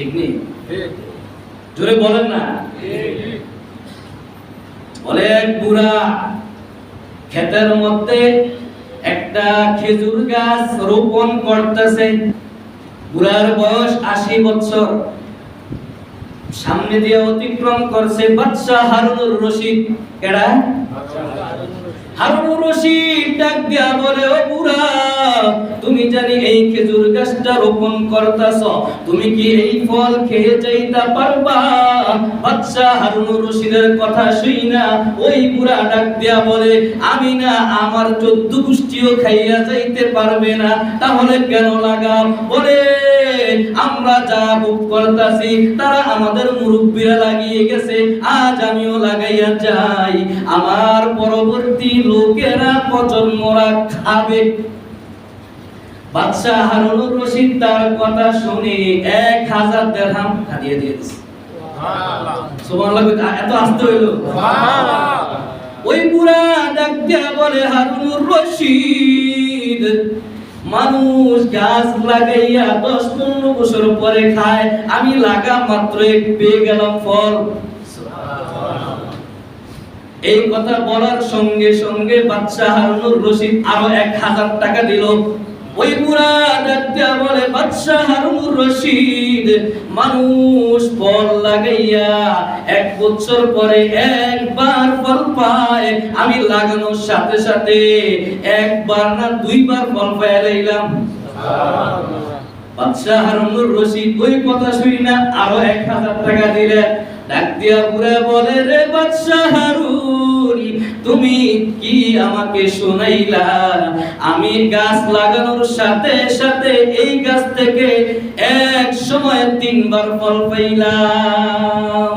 ঠিক নেই? জোরে বলেন না। বলে বুড়া ক্ষেতের মধ্যে একটা খেজুর গাছ রোপণ করতেছে। বুড়ার বয়স আশি বছর। সামনে দিয়ে অতিক্রম করছে বাদশা হারুনুর রশিদ। কেডা? হারুনুর রশিদ! ডাক দিয়া বলে বুড়া, তুমি জানি এই খেজুর গাছটা রোপণ করতাছ, তুমি কি এই ফল খেয়ে যাইতা পারবা? বাচ্চা হারুনুর রশিদের কথা শুই না, ওই বুড়া ডাক দিয়া বলে, আমি না আমার চোদ্দ গোষ্ঠীও খাইয়া যাইতে পারবে না, তাহলে কেন লাগাও? বলে আমরা যা বুক করতাছি তারা আমাদের মুরব্বীরা লাগিয়ে গেছে। আজ আমিও লাগাইয়া যাই। আমার পরবর্তী লোকেরা প্রজন্মরা খাবে। বাদশাহ হারুনুর রশিদ তার কথা শুনে এক হাজার দেড়হাম হাদিয়া দিয়েছে এত আসতে হইল? ওই বুড়া ডাক বলে হারুনুর রশিদ মানুষ গাছ লাগাইয়া দশ পনেরো বছর পরে খায়। আমি লাগা মাত্র পেয়ে গেলাম ফল। এই কথা বলার সঙ্গে সঙ্গে বাচ্চা হারুনুর রশিদ আরও এক হাজার টাকা দিল। ওই বুড়া বলে বাদশাহ হারুনুর রশিদ মানুষ ফল লাগাইয়া এক বছর পরে একবার ফল পায়। আমি লাগানোর সাথে সাথে একবার না দুইবার ফল পাইয়া লইলাম বাদশাহ হারুনুর রশিদ ওই কথা শুই না আরও এক হাজার টাকা দিলেন। বলে, রে তুমি কি আমাকে শোনাইলা? আমি গাছ লাগানোর সাথে সাথে এই গাছ থেকে এক সময় তিনবার ফল পাইলাম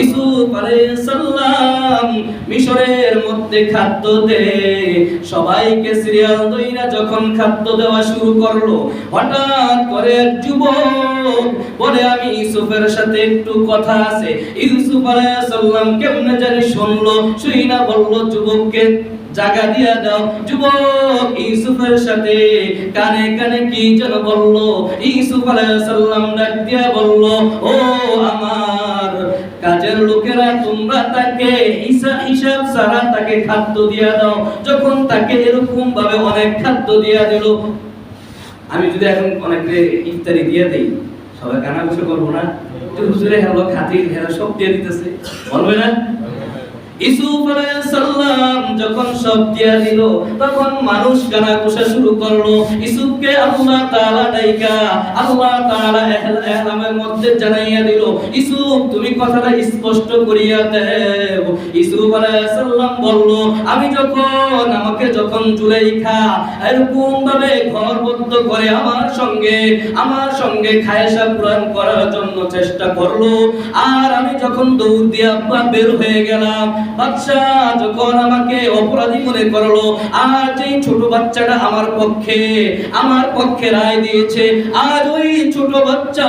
ইসুফ সালাম মিশরের মধ্যে খাদ্য দে। সবাইকে সিরিয়াল দইরা যখন খাদ্য দেওয়া শুরু করল, হঠাৎ করে যুবক বলে, আমি ইউসুফের সাথে একটু কথা আছে। ইউসুফ আলাইহিস সালাম কেমনে জানি শুনলো শুই না বলল, যুবককে জায়গা দিয়া দাও। যুবক ইউসুফের সাথে কানে কানে কি যেন বলল, ইউসুফ আলাইহিস সালাম ডাক দিয়া বলল, ও আমার কাজের লোকেরা, তোমরা তাকে হিসাব হিসাব সারা তাকে খাদ্য দিয়া দাও। যখন তাকে এরকম ভাবে অনেক খাদ্য দিয়া দিল, আমি যদি এখন অনেকে ইফতারি দিয়ে দেই, সবাই কানা বসে করব না? হুজুরে হলো খাতির, হেরা সব দিয়ে দিতেছে। বলবে না? ইসুফ আলাইহিস সালাম যখন সব দিয়া দিল, তখন মানুষ কোষা শুরু করল। ইসুফকে আল্লাহ তাআলা ডাইকা, আল্লাহ তাআলা মধ্যে জানাইয়া দিল ইসুফ তুমি কথাটা স্পষ্ট করিয়া দেও। ইসুফ আলাইহিস সালাম বলল, আমি যখন আমাকে যখন জুলাইখা এরকম ভাবে ঘরবদ্ধ করে আমার সঙ্গে আমার সঙ্গে খায়সা পূরণ করার জন্য চেষ্টা করল, আর আমি যখন দৌড় দিয়া বের হয়ে গেলাম বাচ্চা যখন আমাকে অপরাধী মনে করল, আর যেই ছোট বাচ্চাটা আমার পক্ষে আমার পক্ষে রায় দিয়েছে, আর ওই ছোট বাচ্চা,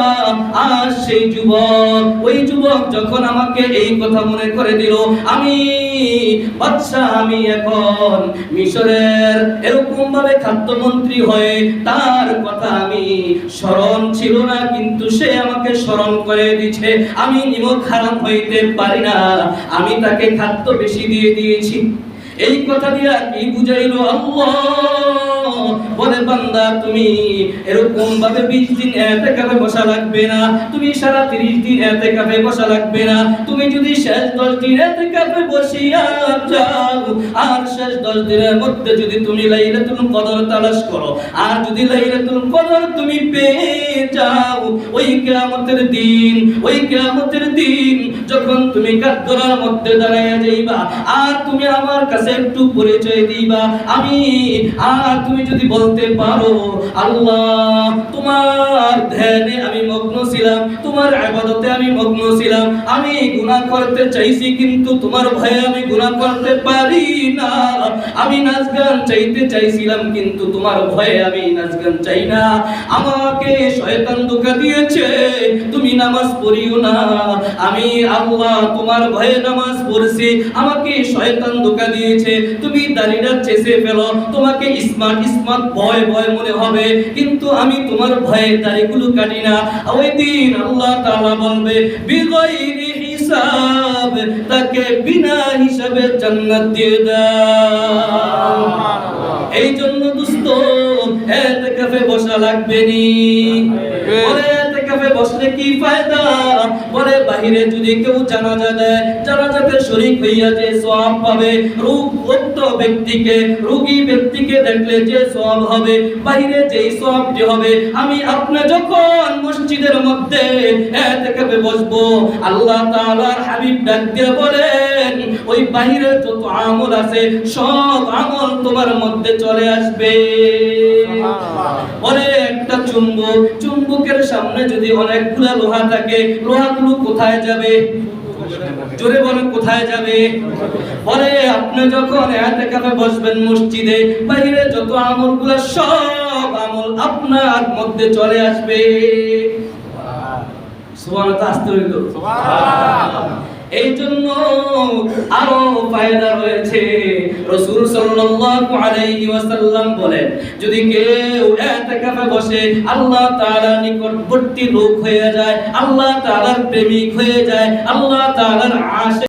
আর সেই যুবক, ওই যুবক যখন আমাকে এই কথা মনে করে দিল, আমি, বাচ্চা, আমি এখন মিশরের এরকম ভাবে খাদ্যমন্ত্রী হয়ে তার কথা আমি স্মরণ ছিল না, কিন্তু সে আমাকে স্মরণ করে দিছে আমি নিমক হারাম হইতে পারি না। আমি তাকে খাদ্য বেশি দিয়ে দিয়েছি। এই কথা দিয়া কি বুঝাইল আল্লাহ? বলে বান্দা, তুমি এরকম ভাবে 20 দিন এতেকাফে বসা লাগবে না, তুমি সারা 30 দিন এতেকাফে বসা লাগবে না। তুমি যদি শেষ 10 দিন এতেকাফে বসিয়া যাও, আর শেষ 10 দিনের মধ্যে যদি তুমি লাইলাতুল কদর তালাশ করো, আর যদি লাইলাতুল কদর তুমি পেয়ে যাও, ওই কিয়ামতের দিন, ওই কিয়ামতের দিন যখন তুমি কাদ্দরার মধ্যে দাঁড়াইয়া যাইবা, আর তুমি আমার কাছে একটু পরিচয় দিবা, আমি, আর তুমি যদি বলতে পারো, আল্লাহ, তোমার ধ্যানে আমি মগ্ন ছিলাম, তোমার ইবাদতে আমি মগ্ন ছিলাম, আমি গুনাহ করতে চাইছি, কিন্তু তোমার ভয়ে আমি গুনাহ করতে পারি না। আমি নাচ গান চাইতে চাইছিলাম, কিন্তু তোমার ভয়ে আমি নাচ গান চাই না। আমাকে শয়তান ধোঁকা দিয়েছে, তুমি নামাজ পড়িও না। আমি আল্লাহ, তোমার ভয়ে নামাজ পড়ছি, আমাকে শয়তান ধোঁকা দিয়েছে, তুমি দাড়িটা চেষে ফেলো, তোমাকে স্মার্ট ইসমাত ভয় ভয় মনে হবে। কিন্তু আমি তোমার ভয়ে দাড়িগুলো কাটি না। ওই দিন আল্লাহ তাআলা বলবে বিগয়রি হিসাব তাকে বিনা হিসাবে জান্নাত দিয়ে দাও। এই জন্য দুস্ত এতেকাফে বসা লাগবে নি। এতেকাফে বসলে কি ফায়দা? বলে বাহিরে যদি কেউ জানাজা দেয় জানাজাতে শরীক হইয়া যে সওয়াব পাবে রোগগ্রস্ত ব্যক্তিকে রোগী ব্যক্তিকে দেখলে যে সওয়াব হবে বাহিরে যেই সওয়াবটি হবে আমি আপনি যখন মসজিদের মধ্যে এতেকাফে বসবো আল্লাহ তাআলার হাবিব ডাক দিয়ে বলেন ওই বাহিরে যত আমল আছে সব আমল তোমার মধ্যে চলে আসবে। বলে একটা চুম্বক চুম্বকের সামনে যদি অনেকগুলো লোহা থাকে, লোহাগুলো কোথায় যাবে? জোরে কোথায় যাবে? বলে আপনি যখন বসবেন মসজিদে বাইরে যত আমলগুলো, সব আমল আপনার মধ্যে চলে আসবে। সুবহানাল্লাহ, আসতে এই জন্য আরও ফায়দা রয়েছে। রসুল সাল্লাল্লাহু আলাইহি ওয়াসাল্লাম বলেন, যদি কেউ ইতিকাফে বসে আল্লাহ তাআলা নিকটবর্তী লোক হয়ে যায়, আল্লাহ তাআলার প্রেমিক হয়ে যায়, আল্লাহ তাআলার আশিক